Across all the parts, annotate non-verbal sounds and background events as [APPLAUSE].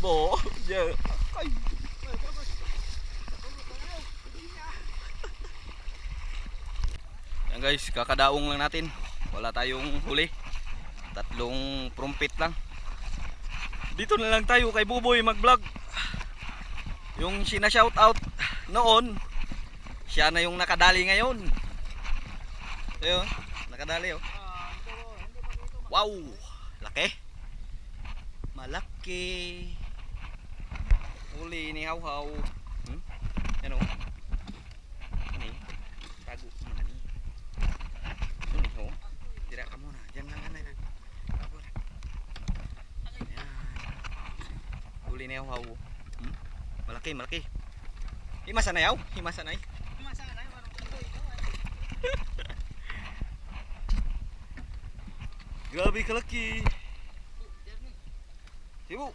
Bo, yeah. Ay. Yan guys, kakadaong lang natin. Wala tayong huli. Tatlong prumpit lang. Dito na lang tayo kay Buboy mag-vlog. Yung sina-shout out noon, siya na yung nakadali ngayon. Ayun, nakadali oh. Wow, laki. Malaki. uli ini hau hau hmm? Ya, ini ragu ini hau tidak kamu nah jangan jangan ya. jangan apa ya. uli ini hau hau hmm? malaki malaki. Ibu.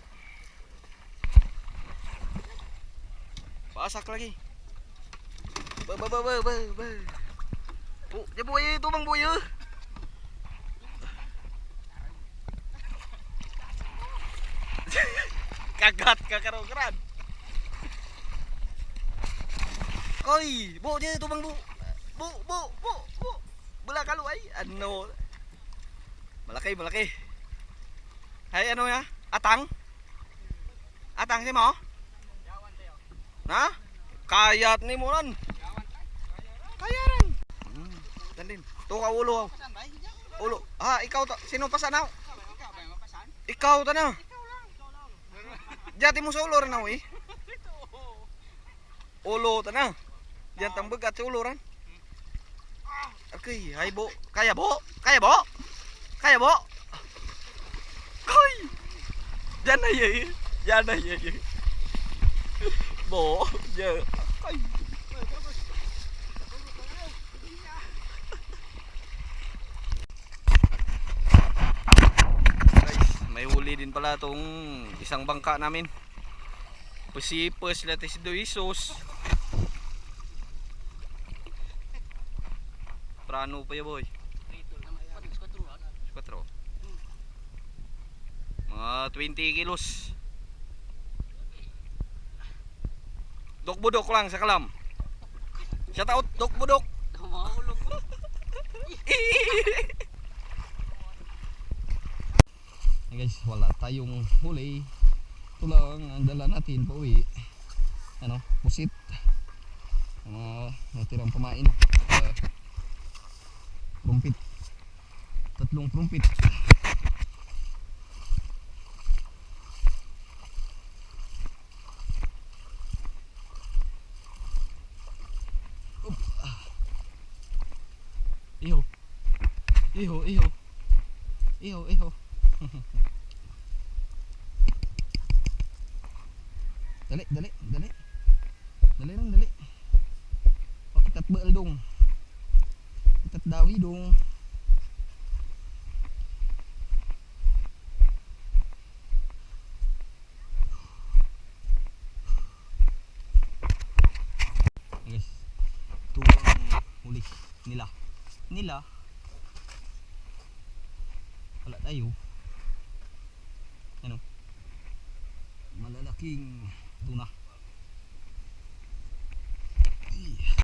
Pasak lagi. Ba ba ba ba ba. Bu, ya bu itu bang bu ya. [LAUGHS] Kagat kakarogeran. Koi, bu je tu bang bu. Bu bu bu bu. Bela kalu ay. Ano? Malaki, malaki. Hay ano ya? Atang? Atang si mo? Na? Kayat ni mo ron. Kaya rin. Hmm, dalin. To ka ulo. Ulo. Ah, ikaw to. Sino pa sana? Ikaw ta na. Jati mo sa ulo rin ako eh. Ulo ta na. Diyan tambag at bo. Kaya bo? Kaya bo? Kaya bo? Koy! Diyan na yun. Diyan na yun. Bo, giờ. Koy! Guys, may huli din pala tong isang bangka namin. Pusipos latis do isos. Prano pa ya boy? 4 mga 20 kilos dok budok lang sa kalam. Shout out dok budok. [LAUGHS] Hey guys wala tayong huli. Ito lang ang dala natin pauwi ano pusit ang mga natirang pamain. Uh, prumpit tatlong prumpit Up. Iho. Iho, iho. Iho, iho. [LAUGHS] dali, dali, dali. Dali lang, dali. Pakitat baal dong. Kitat dawi dong. Guys, ito ang huli nila. Nila. Wala tayo. Ano? Malalaking tuna.